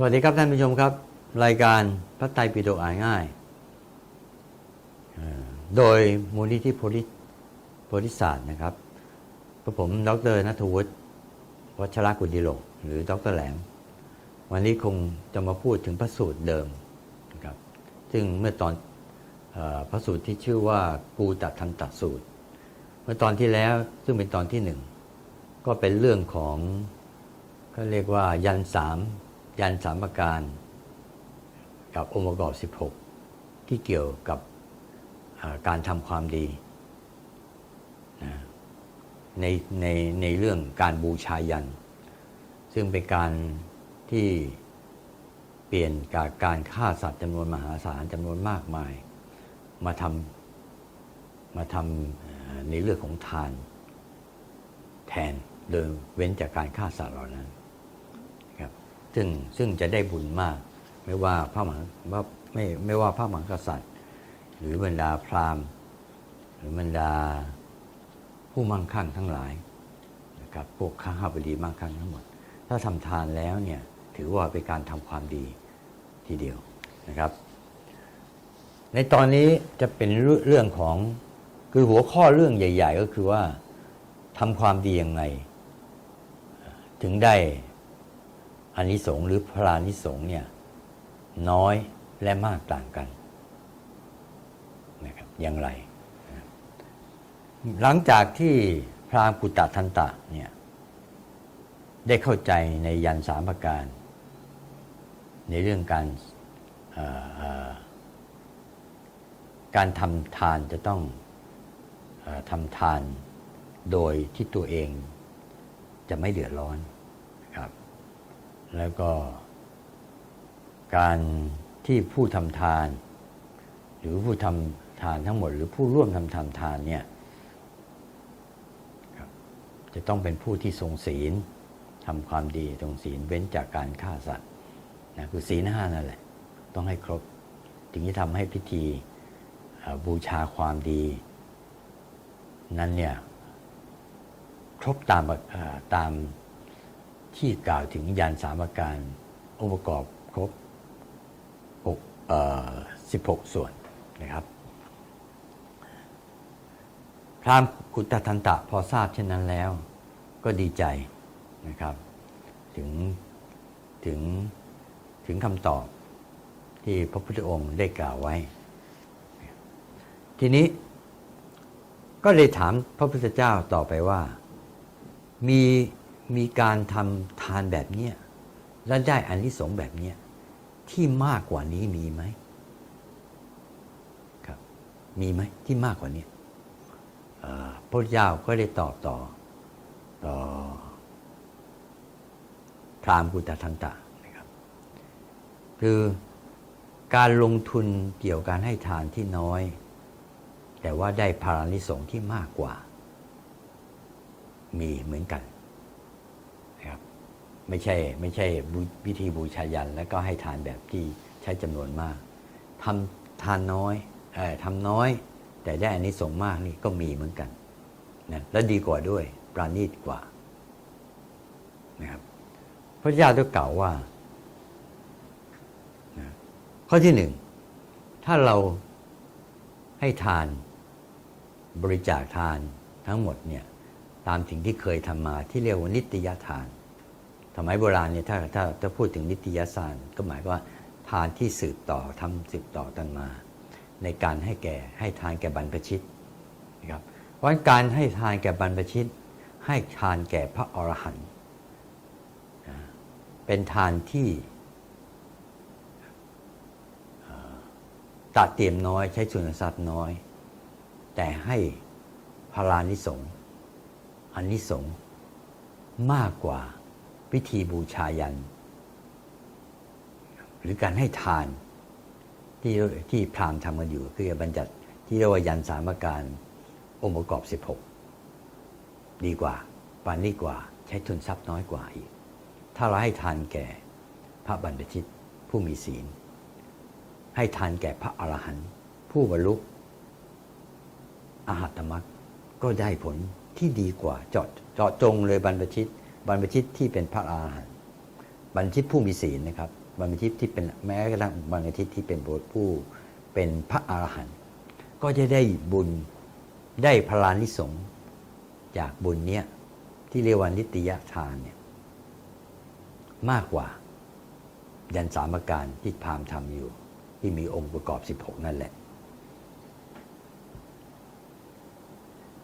สวัสดีครับท่านผู้ชมครับ รายการพระไตรปิฎกอ่านง่าย โดยมูลนิธิโพธิโพธิศาสตร์นะครับกระผมดรนัทวุฒิวัชรกุลดิโลกหรือดรแหลม วันนี้คงจะมาพูดถึงพระสูตรเดิมนะครับซึ่งเมื่อตอนอพระสูตรที่ชื่อว่ากูตัดทันตสูตร เมื่อตอนที่แล้วซึ่งเป็นตอนที่หนึ่งก็เป็นเรื่องของก็เรียกว่ายันสาม ยันสามประการ กับองค์ประกอบ 16 ที่เกี่ยวกับการทำความดีนะในในในเรื่องการบูชายัน ซึ่งเป็นการที่เปลี่ยนจากการฆ่าสัตว์จำนวนมหาศาลจำนวนมากมาย มาทำมาทำในเรื่องของทานแทนโดยเว้นจากการฆ่าสัตว์เหล่านั้น ซึ่งซึ่งจะได้บุญมาก ไม่ว่าพระมหาว่าไม่ไม่ว่าพระมหากษัตริย์ หรือบรรดาพราหมณ์ หรือบรรดาผู้มั่งคั่งทั้งหลายนะครับพวกข้าบดีมั่งคั่งทั้งหมด ถ้าทำทานแล้วเนี่ยถือว่าเป็นการทำความดีทีเดียวนะครับ ในตอนนี้จะเป็นเรื่องของคือหัวข้อเรื่องใหญ่ ๆ ก็คือว่าทำความดียังไง ถึงได้ อานิสงส์หรือพลานิสงส์เนี่ยน้อยและมากต่างกันนะครับอย่างไร หลังจากที่พระปุตตะทันตะเนี่ยได้เข้าใจในยันสามประการ ในเรื่องการการทำทานจะต้องอทำทานโดยที่ตัวเองจะไม่เดือดร้อน แล้วก็ การที่ผู้ทำทาน หรือผู้ทำทานทั้งหมด หรือผู้ร่วมทำทำทานเนี่ยจะต้องเป็นผู้ที่ทรงศีลทำความดีทรงศีลเว้นจากการฆ่าสัตว์นะคือศีลห้านั่นแหละ ต้องให้ครบ ถึงจะทำให้พิธีบูชาความดี นั้นเนี่ยครบตามตาม ที่กล่าวถึงยานสามประการองค์ประกอบครบ6เอ่อ16 ส่วนนะครับ พรามกุตตทันตะพอทราบเช่นนั้นแล้วก็ดีใจนะครับ ถึงถึงถึงคำตอบที่พระพุทธองค์ได้กล่าวไว้ ทีนี้ก็เลยถามพระพุทธเจ้าต่อไปว่า มี มีการทำทานแบบเนี้ยและได้อานิสงส์แบบเนี้ยที่มากกว่านี้มีไหมครับ มีไหมที่มากกว่านี้พระพุทธเจ้าก็ได้ตอบต่อต่อพรามกุตทันตะนะครับ คือการลงทุนเกี่ยวกับการให้ทานที่น้อย แต่ว่าได้พารานิสงส์ที่มากกว่า มีเหมือนกัน ไม่ใช่ไม่ใช่วิธีบูชายัน แล้วก็ให้ทานแบบที่ใช้จำนวนมากทำทานน้อยอทำน้อย แต่ได้อานิสงส์มากนี่ก็มีเหมือนกันนะและดีกว่าด้วยปราณีตกว่านะครับพระเจ้าได้กล่าวว่านะข้อที่หนึ่งถ้าเราให้ทานบริจาคทานทั้งหมดเนี่ยตามสิ่งที่เคยทำมาที่เรียกว่านิตยทาน สมัยโบราณเนี่ยถ้าถ้าถ้าพูดถึงนิตยสารก็หมายว่าทานที่สืบต่อทำสืบต่อกันมา ในการให้แก่ให้ทานแก่บรรพชิตนะครับเพราะฉะนั้นการให้ทานแก่บรรพชิต ให้ทานแก่พระอรหันต์เป็นทานที่ตัดเตรียมน้อยใช้ส่วนทรัพย์น้อย แต่ให้พลานิสงอันนิสงมากกว่า พิธีบูชายัน หรือการให้ทานที่ที่พราหมณ์ทำกันอยู่ คือบัญญัติที่เรียกว่ายันสามการองค์ประกอบ 16 ดีกว่าปานนี้กว่าใช้ทุนทรัพย์น้อยกว่าอีก ถ้าเราให้ทานแก่พระบรรพชิตผู้มีศีล ให้ทานแก่พระอรหันต์ผู้บรรลุอาหัตมรรคก็ได้ผลที่ดีกว่าเจาะเจาะจงเลยบรรพชิต บรรพชิตที่เป็นพระอรหันต์บรรพชิตผู้มีศีลนะครับบางอาทิตที่เป็นแม้กระทั่งบางอาทิตที่เป็นผู้เป็นพระอรหันต์ก็จะได้บุญได้พลานิสงจากบุญเนี้ยที่เรียกว่านิตยทานเนี่ยมากกว่ายันสามประการที่พราหมณ์ทำอยู่ ที่มีองค์ประกอบ 16 นั่นแหละ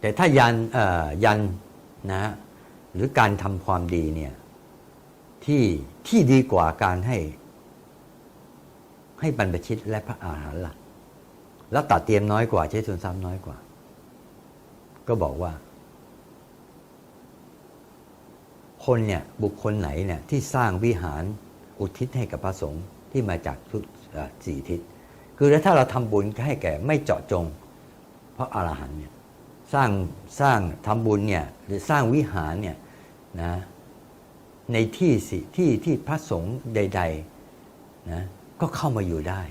แต่ถ้ายันเอ่อยันนะฮะ หรือการทำความดีเนี่ยที่ที่ดีกว่าการให้ ให้บรรพชิตและพระอาหารหันต์ล่ะแล้วตัดเตรียมน้อยกว่าใช้ส่วนซ้ำน้อยกว่า ก็บอกว่า คนเนี่ยบุคคลไหนเนี่ยที่สร้างวิหารอุทิศให้กับพระสงฆ์ที่มาจากทุกสี่ทิศ คือถ้าเราทำบุญให้แก่ไม่เจาะจง เพราะอรหันต์เนี่ย สร้างสร้างทำบุญเนี่ยหรือสร้างวิหารเนี่ยนะในที่สิที่ที่พระสงฆ์ใดๆนะก็เข้ามาอยู่ได้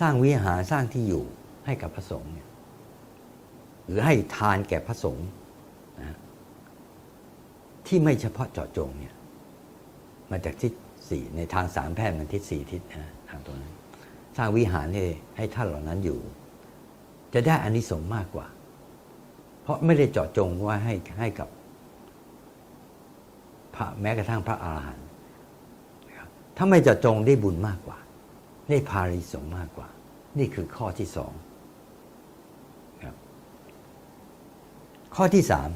สร้างวิหารสร้างที่อยู่ให้กับพระสงฆ์เนี่ยหรือให้ทานแก่พระสงฆ์นะที่ไม่เฉพาะเจาะจงเนี่ยมาจากทิศสี่ในทางสามแพร่งมันทิศสี่ทิศนะทางตรงนั้น สร้างวิหารให้ให้ท่านเหล่านั้นอยู่ จะได้อานิสงส์มากกว่า ราะไม่ได้เจาะจงว่าให้ให้กับพระแม้กระทั่งพระอาหารหันต์ถ้าไม่เจาะจงได้บุญมากกว่า ได้พาริสงมากกว่า นี่คือข้อที่สองข้อที่สาม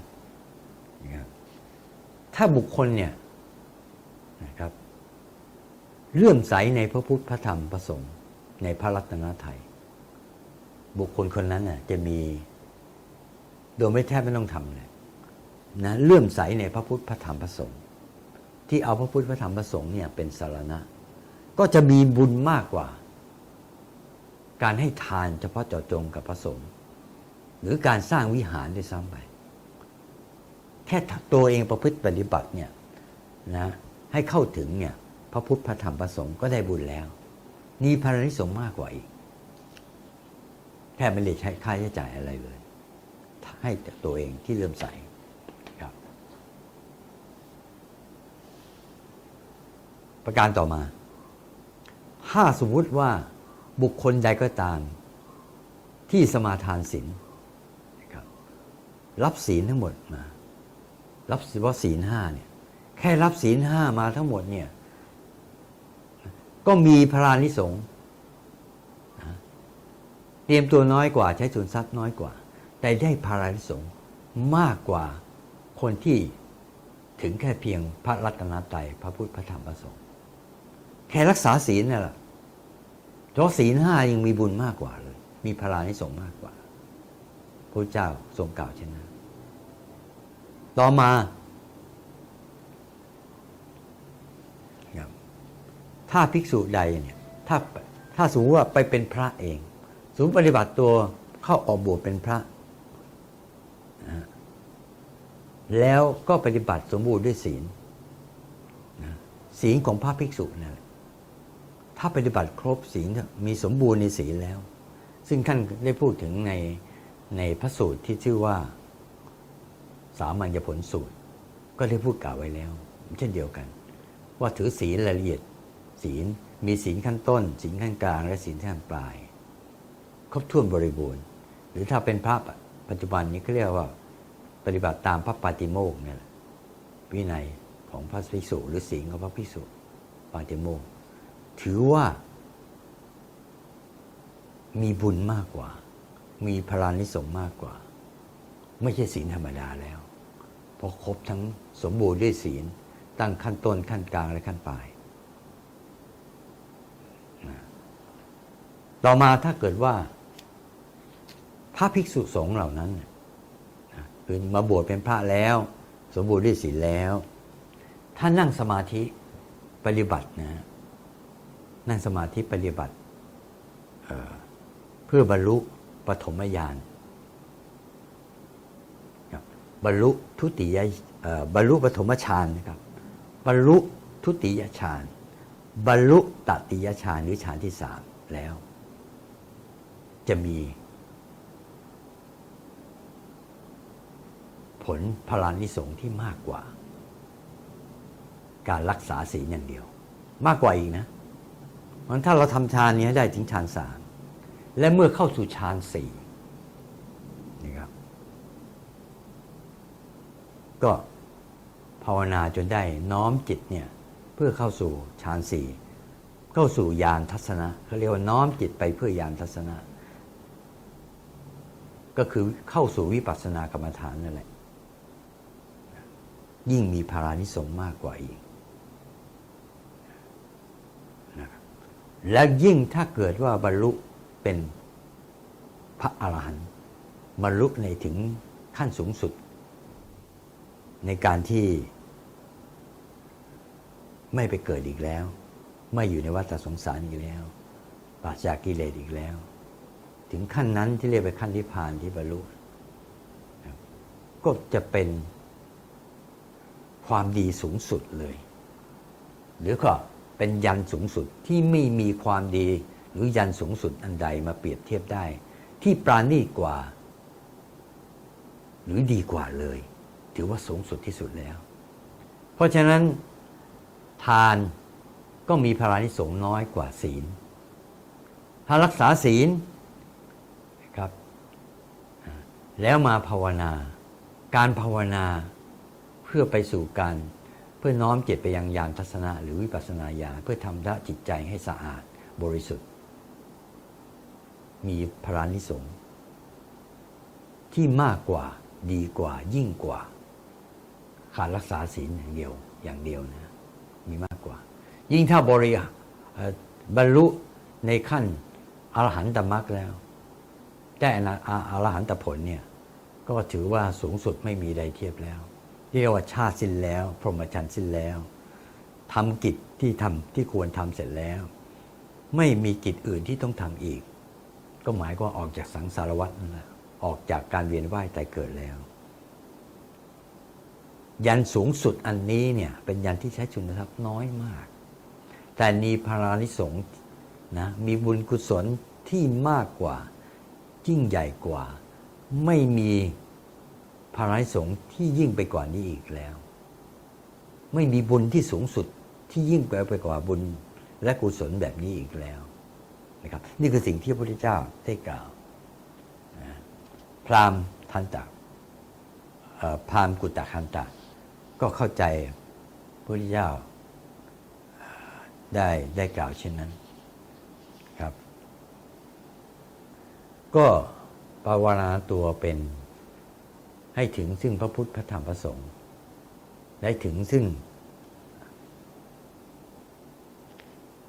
ถ้าบุคคลเนี่ยนะครับเลื่อมใสในพระพุทธพระธรรมพระสงฆ์ในพระรัตนตรัยบุคคลคนนั้นน่ะจะมี โดยไม่แทบไม่ต้องทำเลยนะเลื่อมใสในพระพุทธพระธรรมพระสงฆ์ที่เอาพระพุทธพระธรรมพระสงฆ์เนี่ยเป็นสารณะ ก็จะมีบุญมากกว่า การให้ทานเฉพาะเจาะจงกับพระสงฆ์หรือการสร้างวิหารด้วยซ้ำไปแค่ตัวเองประพฤติปฏิบัติเนี่ยนะให้เข้าถึงเนี่ยพระพุทธพระธรรมพระสงฆ์ก็ได้บุญแล้วมีพรานิสงส์มากกว่าอีกแค่ไม่ได้ใช้ค่าใช้จ่ายอะไรเลย ให้ต่ตัวเองที่เริ่มใสครับ ประการต่อมา ถ้าสมมุติว่าบุคคลใดก็ตาม ที่สมาทานศีลนะครับรับศีลทั้งหมดมา รับเฉพาะศีลห้าเนี่ยแค่รับศีลห้ามาทั้งหมดเนี่ยก็มีพรานิสงนะเตรียมตัวน้อยกว่าใช้ส่วนทรัพย์น้อยกว่า แต่ได้พรานิสงส์มากกว่าคนที่ถึงแค่เพียงพระรัตนตรัยพระพุทธพระธรรมพระสงฆ์แค่รักษาศีลนี่แหละเพราะศีลห้ายังมีบุญมากกว่าเลย มีพรานิสงส์มากกว่าพระเจ้าทรงกล่าวเช่นนั้นต่อมาถ้าภิกษุใดเนี่ยถ้าถ้าสมมติว่าไปเป็นพระเองสมมติปฏิบัติตัวเข้าออกบวชเป็นพระ แล้วก็ปฏิบัติสมบูรณ์ด้วยศีลศีลของพระภิกษุนั่นแหละถ้าปฏิบัติครบศีลมีสมบูรณ์ในศีลแล้ว ซึ่งท่านได้พูดถึงในในพระสูตรที่ชื่อว่า สามัญญผลสูตร ก็ได้พูดกล่าวไว้แล้ว เช่นเดียวกัน ว่าถือศีลรายละเอียด ศีลมีศีลขั้นต้น ศีลขั้นกลาง และศีลขั้นปลาย ครบถ้วนบริบูรณ์ หรือถ้าเป็นพระ ปัจจุบันนี้ก็เรียกว่าปฏิบัติตามพระปาติโมกเนี่ยวินัยของพระภิกษุหรือศีลของพระภิกษุปาติโมกถือว่า มีบุญมากกว่า มีพลานิสงมากกว่า ไม่ใช่ศีลธรรมดาแล้วเพราะครบทั้งสมบูรณ์ด้วยศีล ตั้งขั้นต้นขั้นกลางและขั้นปลายต่อมาถ้าเกิดว่า ระภิกษุสงฆ์เหล่านั้นคือมาบวชเป็นพระแล้ว สมบูรณ์ด้วยศีลแล้วถ้านั่งสมาธิปฏิบัตินะนั่งสมาธิปฏิบัติเเพื่อบรรลุปฐมญาณบรรลุทุติยบรรลุปฐมฌานนะครับ บรรลุทุติยฌานบรรลุตติยฌานหรือฌานที่สามแล้ว จะมี ผลพลานิสงส์ที่มากกว่า การรักษาศีลอย่างเดียว มากกว่าอีกนะเพราะฉะนั้นถ้าเราทำฌานนี้ได้ถึงฌานสามและเมื่อเข้าสู่ฌานสี่นี่ครับ ก็ภาวนาจนได้น้อมจิตเนี่ยเพื่อเข้าสู่ฌานสี่เข้าสู่ญาณทัศนะเขาเรียกว่าน้อมจิตไปเพื่อญาณทัศนะ ก็คือเข้าสู่วิปัสสนากรรมฐานนั่นแหละ ยิ่งมีพารานิสงมากกว่าอีกนะครับแล้วยิ่งถ้าเกิดว่าบรรลุเป็นพระอรหันต์บรรลุในถึงขั้นสูงสุด ในการที่ไม่ไปเกิดอีกแล้ว ไม่อยู่ในวัฏสงสารอีกแล้วปราศจากกิเลสอีกแล้ว ถึงขั้นนั้นที่เรียกไปขั้นนิพพานที่บรรลุก็จะเป็น ความดีสูงสุดเลย หรือก็เป็นยันสูงสุดที่ไม่มีความดี หรือยันสูงสุดอันใดมาเปรียบเทียบได้ ที่ปราณีตกว่า หรือดีกว่าเลย ถือว่าสูงสุดที่สุดแล้ว เพราะฉะนั้นทานก็มีพลานิสงน้อยกว่าศีล ถ้ารักษาศีลนะครับ แล้วมาภาวนา การภาวนา พื่อไปสู่การเพื่อน้อมจิตไปยังญาณทัศนะหรือวิปัสสนาญาณเพื่อทำละจิตใจให้สะอาดบริสุทธิ์ มีพลานิสงส์ที่มากกว่าดีกว่ายิ่งกว่า ขาดรักษาศีลอย่างเดียวอย่างเดียวนะมีมากกว่า ยิ่งถ้าบริบรรลุในขั้นอรหันตมรรคแล้วได้อรหันตผลเนี่ยก็ถือว่าสูงสุดไม่มีใดเทียบแล้ว เรียกว่าชาติสิ้นแล้ว พรหมจรรย์สิ้นแล้วทำกิจที่ทำที่ควรทำเสร็จแล้ว ไม่มีกิจอื่นที่ต้องทำอีก ก็หมายก็ออกจากสังสารวัฏนั่นแหละออกจากการเวียนว่ายตายเกิดแล้ว ยันสูงสุดอันนี้เนี่ยเป็นยันที่ใช้ชุนทรัพย์น้อยมาก แต่มีพารานิสงนะมีบุญกุศลที่มากกว่ายิ่งใหญ่กว่า ไม่มี พารานิสงส์ที่ยิ่งไปกว่านี้อีกแล้ว ไม่มีบุญที่สูงสุดที่ยิ่งไปไปกว่าบุญและกุศลแบบนี้อีกแล้วนะครับนี่คือสิ่งที่พระพุทธเจ้าได้กล่าว พราหมณ์ทันตะพราหมณ์กุตตะคันตะ ก็เข้าใจพระพุทธเจ้าได้ได้กล่าวเช่นนั้นครับ ก็ภาวนาตัวเป็น ให้ถึงซึ่งพระพุทธพระธรรมพระสงฆ์ได้ถึงซึ่ง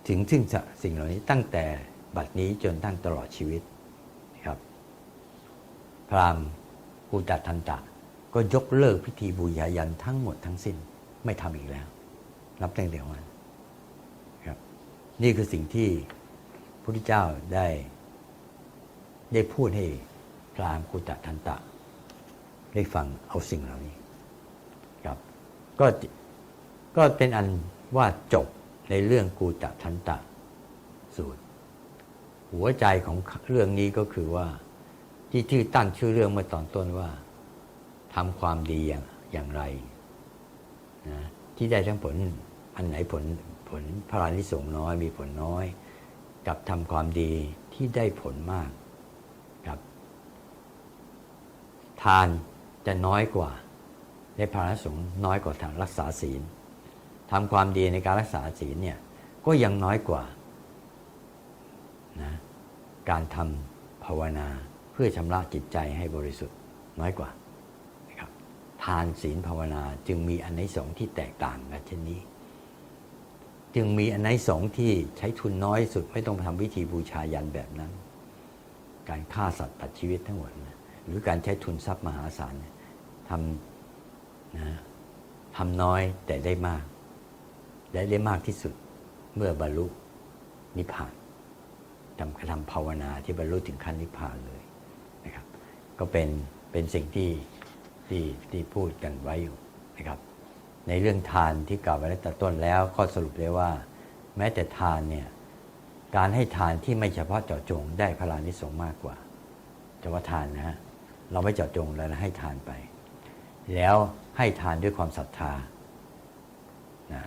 ถึงซึ่งสิ่งเหล่านี้ตั้งแต่บัดนี้จนตั้งตลอดชีวิตนะครับ พราหมณ์กุตทันตะ ก็ยกเลิกพิธีบูชายันทั้งหมดทั้งสิ้นไม่ทำอีกแล้วนับตั้งแต่วันครับ นี่คือสิ่งที่พระพุทธเจ้าได้ ได้พูดให้พราหมณ์กุตทันตะ ได้ฟังเอาสิ่งเหล่านี้ครับ ก็ก็เป็นอันว่าจบในเรื่องกูตทันตะสูตร หัวใจของเรื่องนี้ก็คือว่า ที่ชื่อตั้งชื่อเรื่องเมื่อตอนต้นว่าทำความดีอย่างอย่างไรนะที่ได้ทั้งผลอันไหนผลผลพระรานิสงน้อยมีผลน้อย กับทำความดีที่ได้ผลมากกับทาน จะน้อยกว่าในพระรสงฆ์น้อยกว่าทางรักษาศีลทำความดีในการรักษาศีลเนี่ยก็ยังน้อยกว่านะการทำภาวนาเพื่อชำระจิตใจให้บริสุทธิ์น้อยกว่านะครับทานศีลภาวนาจึงมีอันในสงที่แตกต่างกันเช่นนี้ จึงมีอันในสงที่ใช้ทุนน้อยสุดไม่ต้องทำวิธีบูชายันแบบนั้น การฆ่าสัตว์ตัดชีวิตทั้งหมดนะหรือการใช้ทุนทรัพย์มหาศาลนี่ย ทำนะทำน้อยแต่ได้มาก และได้มากที่สุดเมื่อบรรลุนิพพานทำกระทำภาวนาที่บรรลุถึงขั้นนิพพานเลยนะครับ ก็เป็นเป็นสิ่งที่ที่ที่พูดกันไว้อยู่นะครับ ในเรื่องทานที่กล่าวไว้ตั้งแต่ต้นแล้วก็สรุปได้ว่า แม้แต่ทานเนี่ยการให้ทานที่ไม่เฉพาะเจาะจงได้พลานิสงส์มากกว่าจะว่าทานนะฮะเราไม่เจาะจงแล้วให้ทานไป แล้วให้ทานด้วยความศรัทธานะ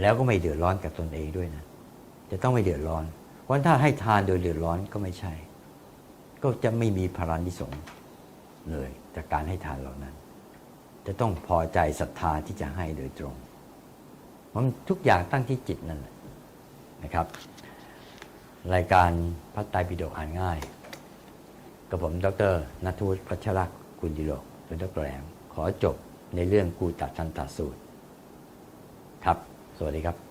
แล้วก็ไม่เดือดร้อนกับตนเองด้วยนะ จะต้องไม่เดือดร้อนเพราะถ้าให้ทานโดยเดือดร้อนก็ไม่ใช่ ก็จะไม่มีพรานิสงเลยจากการให้ทานเหล่านั้น จะต้องพอใจศรัทธาที่จะให้โดยตรงเพราะมันทุกอย่างตั้งที่จิตนั่นแหละนะครับ รายการพระไตรปิฎกอ่านง่าย กับผมดรนัทวุฒิพัชรักษ์กุลดิโลกหรือดรแหลม ขอจบในเรื่องกูตัดทันตัดสูตร ครับ สวัสดีครับ